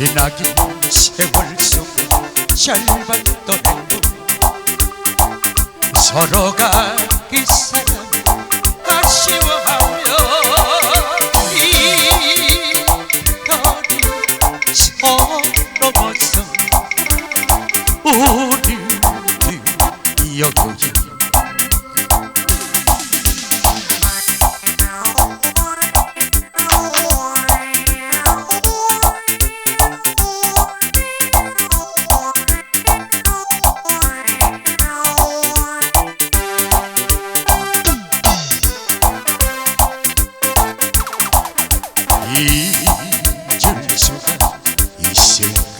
기나긴 세월 속에 짧았던 행복 서로가 그 사람 아쉬워하며 이 별이 서로 벗어 우리 여기 잊을 수가 있을까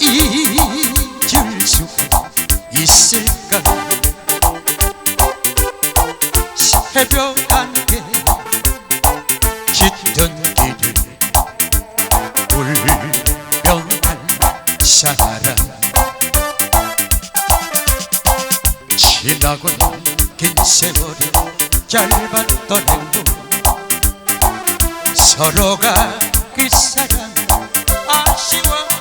잊을 수가 있을까 새벽 안개 짙은 길을 울려갈 사람 지나고 긴 세월에 짧았던 행복 서로가 그 사랑 아쉬워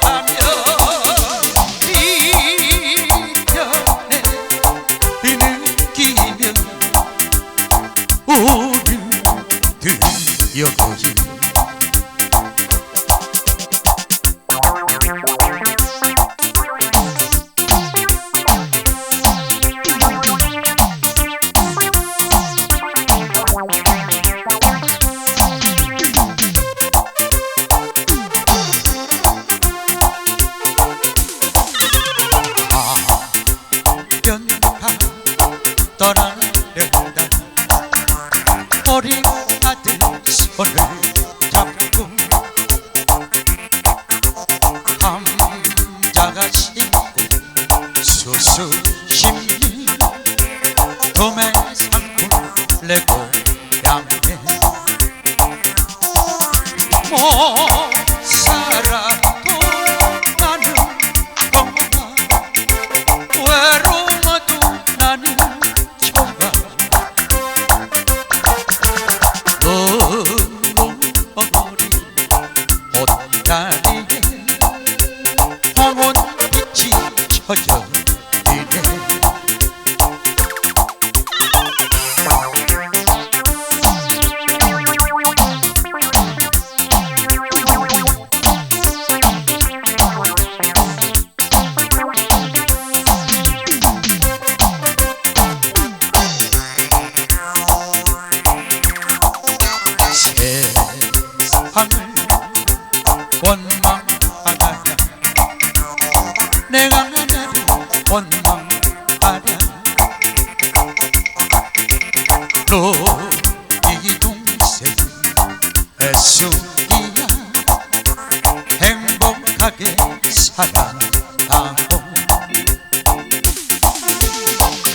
살아가고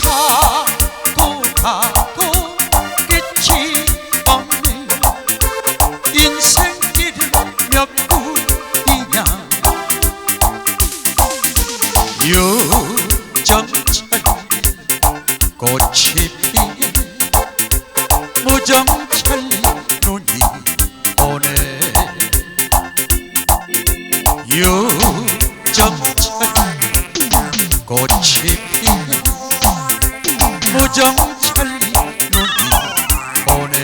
가도 가도 끝이 없네 인생길은 몇 군이냐? 유정철 꽃이 피네 무정 눈이 오네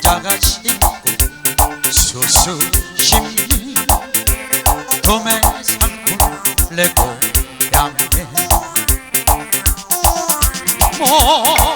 자가 심고 수수심이 도매 상품 내고 양해 못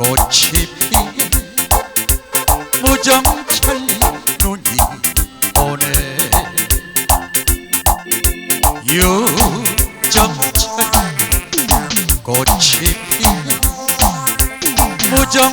꽃이 피네 무정철 눈이 오네. 유정철 꽃이 피네. 무정